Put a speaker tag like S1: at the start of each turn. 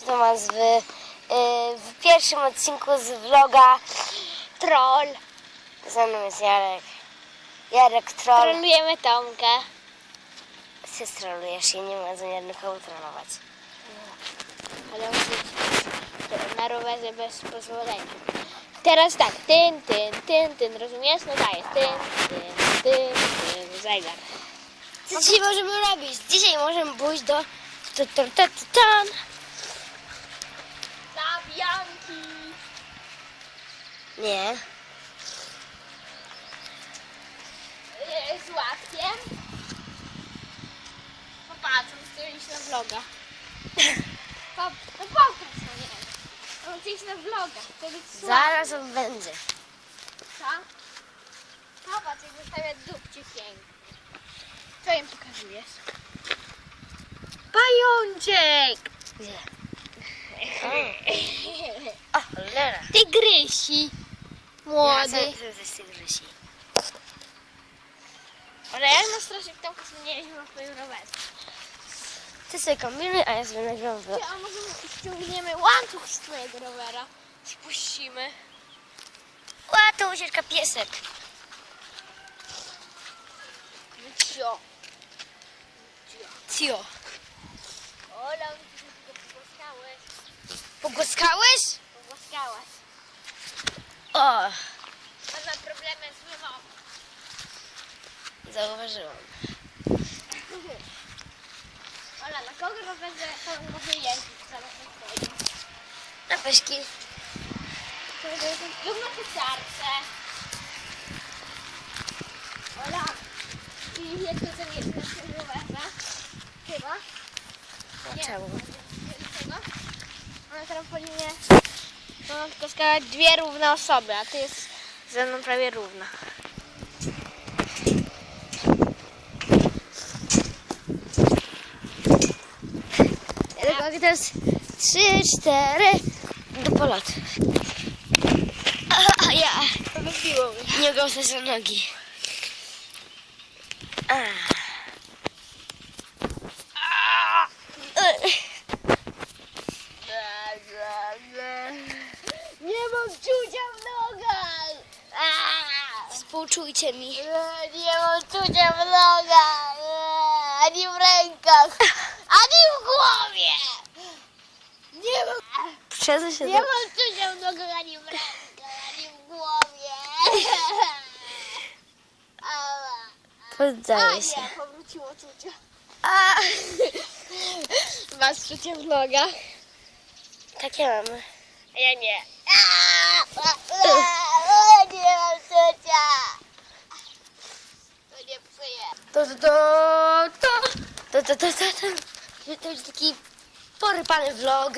S1: Tomasz w, y, w pierwszym odcinku z vloga
S2: Troll.
S1: ze mną jest Jarek. Jarek troll.
S2: Trolujemy Tomkę.
S1: Ty strolujesz i nie ma zamiaru nikogo trollować.
S2: Ale musi być na rowerze bez pozwolenia. Teraz tak, tyn, tyn, tyn, tyn, rozumiesz? No dajesz, tyn, tyn, tyn, tyn, zegar.
S1: Co dzisiaj możemy robić? Dzisiaj możemy pójść do... Ta, ta, ta, ta, tan. Nie.
S2: Z łapkiem. Popatrz, chcę iść na vloga. Pop, no popatrz, no nie. On chce iść na vloga. To być.
S1: Zaraz on będzie.
S2: Co? Popatrz, jak zostawia dupcie pięknie. Co im pokazujesz? Pajączek!
S1: Gdzie? O, cholera.
S2: Tygrysi. Młody.
S1: To jest tygrysi?
S2: Ale jak na straszek tam nie na swoim rowerze.
S1: Ty sobie kombinuj, a ja sobie nagram vlog.
S2: A może ściągniemy łańcuch z twojego rowera? Spuścimy.
S1: Ła, to ucieczka piesek.
S2: Cio.
S1: Cio.
S2: Ola, pogłaskałeś.
S1: Pogłaskałeś?
S2: Pogłaskałaś.
S1: O,
S2: Mam problemy z wymową.
S1: zauważyłam.
S2: Ola, na kogo to może jeździć zamiast na twoim?
S1: Na peśki.
S2: Lub na kosiarce. Ola, i jak to sobie na tym rowerze? Chyba? Nie.
S1: Czemu?
S2: Dlaczego? Na trampolinie mogą tylko skakać dwie równe osoby, a ty jest ze mną prawie równa.
S1: Tylko to jest trzy, cztery do polot. A, a ja
S2: Lubiło mnie.
S1: nie goszę za nogi. A. E.
S2: Nie mam czucia w nogach!
S1: Współczujcie mi.
S2: Nie mam czucia w nogach! Ani w rękach! Ani w głowie! Nie mam,
S1: Przeze się
S2: nie mam czucia w nogach, ani w rękach, ani w głowie! Ała. A
S1: Poddaję się.
S2: nie, powróciło czucie.
S1: A.
S2: Masz czucie w nogach?
S1: Takie mamy.
S2: Ja nie. O, nie mam czucia! To nie psuje.
S1: To, to, to, to, to, to, to, to, to, to będzie taki porypany vlog.